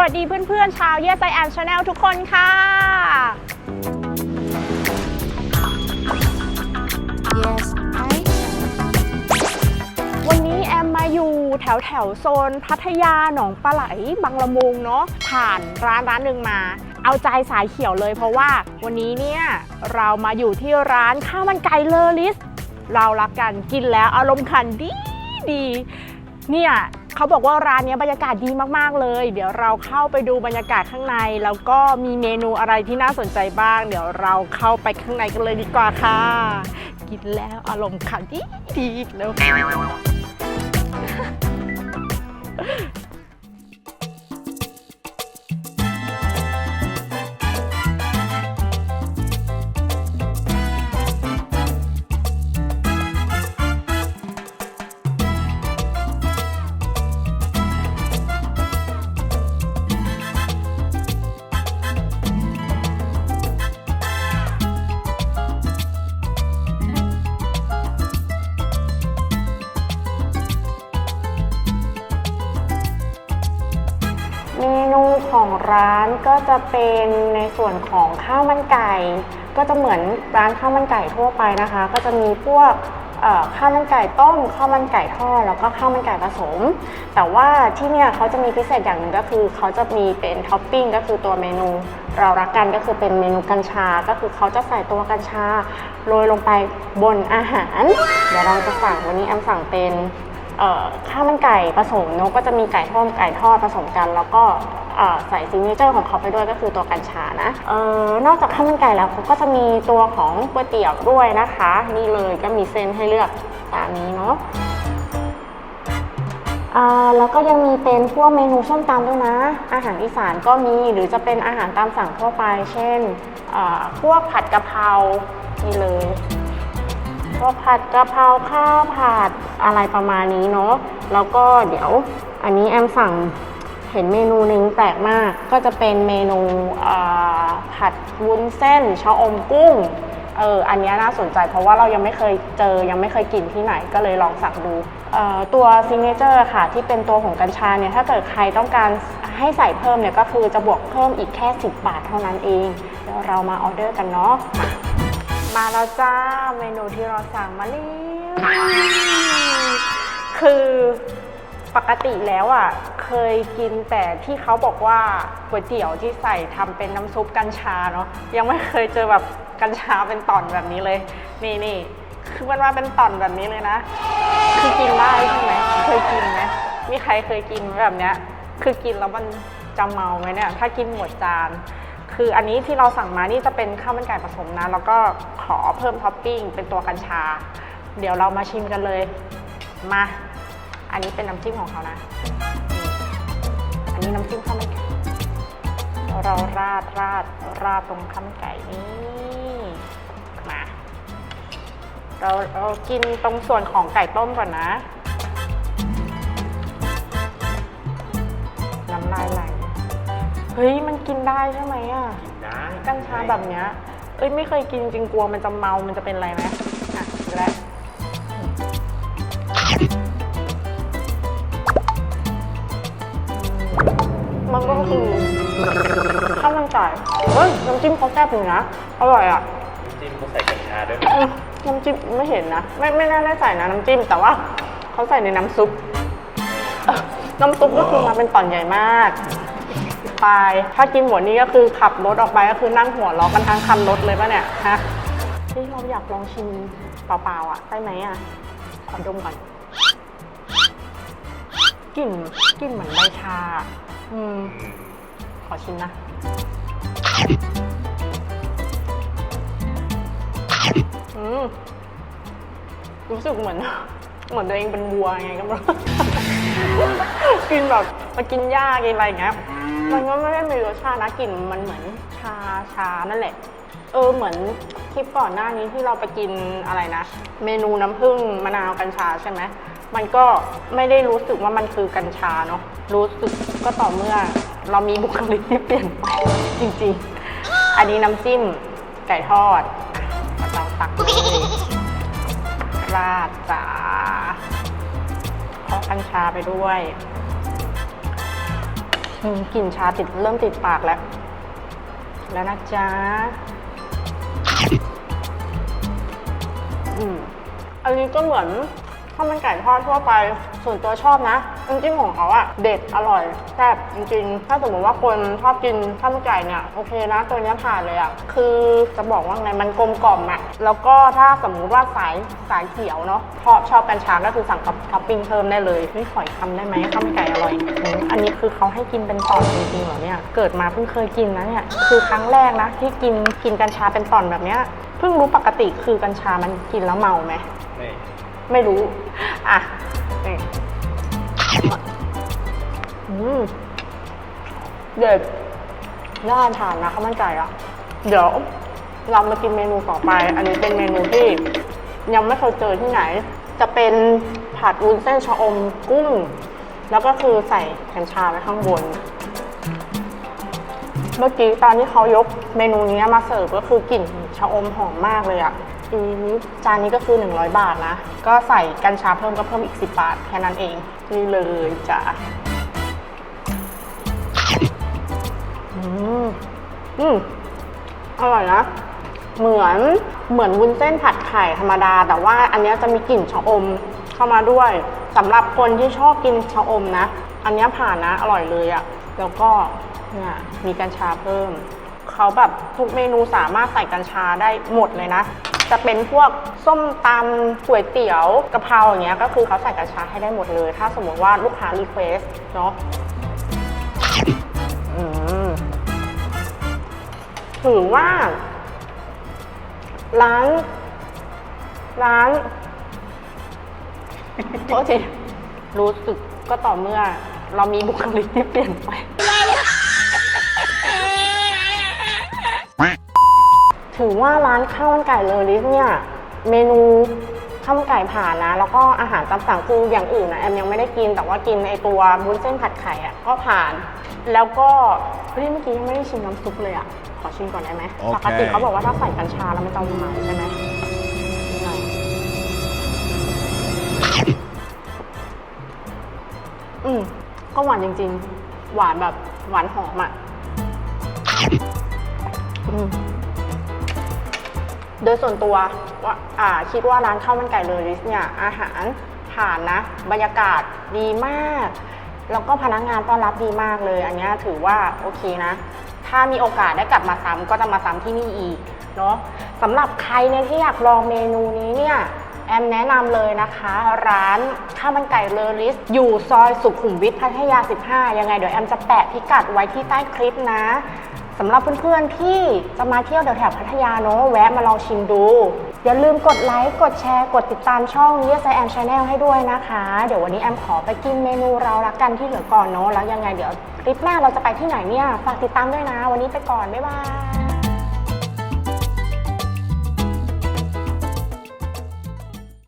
วัสดีเพื่อนๆ ชาว Yes I Am Channel ทุกคนค่ะ Yes, I วันนี้แอมมาอยู่แถวแถวๆโซนพัทยาหนองปลาไหลบางละมุงเนาะผ่านร้านร้านหนึ่งมา เอาใจสายเขียวเลยเพราะว่าวันนี้เนี่ยเรามาอยู่ที่ร้านข้าวมันไก่เลอลิส เรารักกันกินแล้วอารมณ์ขันดีดีเนี่ย เขาบอกว่าร้านนี้บรรยากาศดีมากๆเลย เดี๋ยวเราเข้าไปดูบรรยากาศข้างใน แล้วก็มีเมนูอะไรที่น่าสนใจบ้าง เดี๋ยวเราเข้าไปข้างในกันเลยดีกว่าค่ะ กินแล้วอารมณ์ขันดีดีแล้ว ร้านก็จะเป็นในส่วนของข้าวมันไก่ ก็จะเหมือนร้านข้าวมันไก่ทั่วไปนะคะ ก็จะมีพวกข้าวมันไก่ต้มข้าวมันไก่ทอดแล้วก็ข้าวมันไก่ผสม แต่ว่าที่เนี่ยเขาจะมีพิเศษอย่างหนึ่งก็คือเขาจะมีเป็นท็อปปิ้งก็คือตัวเมนู เรารักกันก็คือเป็นเมนูกัญชา ก็คือเขาจะใส่ตัวกัญชาโรยลงไปบนอาหาร เดี๋ยวเราจะสั่งวันนี้แอมสั่งเป็น ข้าวมันไก่ผสมนอะก็จะมีไก่ทอดไก่ทอดผสมกัน แล้วก็ใส่ซิงเกิลของเขาไปด้วยก็คือตัวกัญชานะออนอกจากข้าวมันไก่แล้วเขาก็จะมีตัวของก๋วยเตี๋ยวด้วยนะคะ นี่เลยก็มีเส้นให้เลือกตามนี้เนาะแล้วก็ยังมีเป็นพวกเมนูส้มตำด้วยนะ อาหารอีสานก็มีหรือจะเป็นอาหารตามสั่งทั่วไป เช่นพวกผัดกะเพรานี่เลย ก็ผัดกะเพราข้าวผัดอะไรประมาณนี้เนาะแล้วก็เดี๋ยวอันนี้แอมสั่งเห็นเมนูหนึ่งแปลกมาก ก็จะเป็นเมนูผัดวุ้นเส้นชะอมกุ้งเอออันนี้น่าสนใจเพราะว่าเรายังไม่เคยเจอยังไม่เคยกินที่ไหนก็เลยลองสั่งดูตัวซิงเกิลค่ะ ที่เป็นตัวของกัญชาเนี่ยถ้าเกิดใครต้องการให้ใส่เพิ่มเนี่ยก็คือจะบวกเพิ่มอีกแค่ 10 บาทเท่านั้นเองเดี๋ยวเรามาออเดอร์กันเนาะ มาแล้วจ้าเมนูที่เราสั่งมาแล้วคือปกติแล้วอะเคยกินแต่ที่เขาบอกว่าก๋วยเตี๋ยวที่ใส่ทำเป็นน้ำซุปกัญชาเนาะยังไม่เคยเจอแบบกัญชาเป็นตอนแบบนี้เลย นี่นี่คือมันมาเป็นตอนแบบนี้เลยนะ คือกินได้ใช่ไหมเคยกินไหมมีใครเคยกินแบบเนี้ย คือกินแล้วมันจะเมาไหมเนี่ย ถ้ากินหมดจาน คืออันนี้ที่เราสั่งมานี่จะเป็นข้าวมันไก่ผสมนะ แล้วก็ขอเพิ่มท็อปปิ้งเป็นตัวกัญชา เดี๋ยวเรามาชิมกันเลย มา อันนี้เป็นน้ำจิ้มของเขานะ อันนี้น้ำจิ้มข้าวมันไก่เราราดราดราดตรงข้าวมันไก่นี่มาเราเรากินตรงส่วนของไก่ต้มก่อนนะน้ำลายไหล เฮ้ยมันกินได้ใช่ไหมอะได้กัญชาแบบเนี้ยเอ้ยไม่เคยกินจริงกลัวมันจะเมามันจะเป็นอะไรไหมอะดูแลวมันก็คือข้าวมันไก่เฮ้ยน้ำจิ้มเขาแซ่บอยู่นะอร่อยอะจิ้มเขาใส่กัญชาด้วยอืมน้ำจิ้มไม่เห็นนะ ไม่ไม่น่าได้ใส่นะน้ำจิ้มแต่ว่าเขาใส่ในน้ำซุปเอ้อน้ำซุปก็คือมาเป็นตอนใหญ่มาก ไป ถ้ากินหมดนี้ก็คือขับรถออกไปก็คือนั่งหัวล้อกันทั้งคันรถเลยปะเนี่ยฮะที่เราอยากลองชิมเปล่าๆอะได้ไหมอะขอดมก่อนกลิ่นกลิ่นเหมือนใบชา อืม ขอชิมนะอืมรู้สึกเหมือน เหมือนตัวเองเป็นวัวไงก็ไม่รู้กินแบบมากินหญ้ากินอะไรอย่างเงี้ย มันก็ไม่ได้มีรสชาตินะกลิ่นมันเหมือนชาชานั่นแหละ เออเหมือนคลิปก่อนหน้านี้ที่เราไปกินอะไรนะ เมนูน้ำผึ้งมะนาวกัญชาใช่ไหมมันก็ไม่ได้รู้สึกว่ามันคือกัญชาเนาะรู้สึกก็ต่อเมื่อ เรามีบุคลิกที่เปลี่ยนไปจริงๆ อันนี้น้ำจิ้มไก่ทอดเราตักเลยราดจ้าขอกัญชาไปด้วย กลิ่นชาติดเริ่มติดปากแล้ว แล้วนะจ๊ะอืมอันนี้ก็เหมือนข้าวมันไก่ทอดทั่วไป ส่วนตัวชอบนะ น้ำจิ้มของเขาอะเด็ดอร่อยแซ่บจริงๆ ถ้าสมมติว่าคนชอบกินข้าวมันไก่เนี่ยโอเคนะตัวเนี้ยผ่านเลยอะคือจะบอกว่าไงมันกลมกล่อมอะแล้วก็ถ้าสมมุติว่าสายสายเขียวเนาะชอบชอบกัญชาก็คือสั่งกับท็อปปิ้งเพิ่มได้เลยนี่ขออีกคำได้ไหมข้าวมันไก่อร่อยอืมอันนี้คือเขาให้กินเป็นตอนจริงๆเหรอเนี่ยเกิดมาเพิ่งเคยกินนะเนี่ยคือครั้งแรกนะที่กินกินกัญชาเป็นตอนแบบเนี้ยเพิ่งรู้ปกติคือกัญชามันกินแล้วเมาไหม นี่ ไม่รู้ อะนี่ อืมเด็ดน่าทานนะข้าวมันไก่อะเดี๋ยวเรามากินเมนูต่อไป อันนี้เป็นเมนูที่ ยังไม่เคยเจอที่ไหน จะเป็นผัดวุ้นเส้นชะอมกุ้ง แล้วก็คือใส่กัญชาไว้ข้างบน เมื่อกี้ตอนที่เขายกเมนูนี้มาเสิร์ฟก็คือกลิ่นชะอมหอมมากเลยอะ อืมจานนี้ก็คือ 100 บาทนะ ก็ใส่กัญชาเพิ่มก็เพิ่มอีก 10 บาท แค่นั้นเอง นี่เลยจ้ะอืมอืมอร่อยนะ เหมือนเหมือนวุ้นเส้นผัดไข่ธรรมดา แต่ว่าอันนี้จะมีกลิ่นชะอมเข้ามาด้วยสำหรับคนที่ชอบกินชะอมนะ อันนี้ผ่านนะ อร่อยเลยอะแล้วก็เนี่ยมีกัญชาเพิ่ม เขาแบบทุกเมนูสามารถใส่กัญชาได้หมดเลยนะ จะเป็นพวกส้มตำก๋วยเตี๋ยวกะเพราอย่างเงี้ยก็คือเขาใส่กัญชาให้ได้หมดเลย ถ้าสมมติว่าลูกค้ารีเควสเนาะถือว่า ร้านร้านโทษทีรู้สึกก็ต่อเมื่อ เรามีบุคลิกที่เปลี่ยนไป ถือว่าร้านข้าวมันไก่เลอลิสเนี่ยเมนูข้าวมันไก่ผ่านนะ แล้วก็อาหารตามสั่งคืออย่างอื่นนะแอมยังไม่ได้กินแต่ว่ากินไอตัวบุ้นเส้นผัดไข่อะก็ผ่าน แล้วก็เฮ้ยเมื่อกี้ยังไม่ได้ชิมน้ำซุปเลยอะขอชิมก่อนได้ไหมโอเค ปกติเขาบอกว่าถ้าใส่กัญชาแล้วมันจะหวานใช่ไหมนี่หน่อยอืมก็หวานจริง ๆ หวานแบบหวานหอมอะอืม โดยส่วนตัวว่าคิดว่าร้านข้าวมันไก่เลอริสเนี่ยอาหารผ่านนะ บรรยากาศดีมาก แล้วก็พนักงานต้อนรับดีมากเลย อันนี้ถือว่าโอเคนะ ถ้ามีโอกาสได้กลับมาซ้ำก็จะมาซ้ำที่นี่อีกเนาะสำหรับใครเนี่ยที่อยากลองเมนูนี้เนี่ยแอมแนะนำเลยนะคะ ร้านข้าวมันไก่เลอริส อยู่ซอยสุขุมวิทพัทยา 15 ยังไงเดี๋ยวแอมจะแปะพิกัดไว้ที่ใต้คลิปนะ สำหรับเพื่อนๆที่จะมาเที่ยวแถวๆพัทยาเนาะแวะมาลองชิมดู อย่าลืมกดไลค์ กดแชร์ กดติดตามช่องนี้ไซแอมชาแนลให้ด้วยนะคะ เดี๋ยววันนี้แอมขอไปกินเมนูเราละกันที่เหลือก่อนเนาะแล้วยังไงเดี๋ยวคลิปหน้าเราจะไปที่ไหนเนี่ย ฝากติดตามด้วยนะ วันนี้ไปก่อน บ๊ายบาย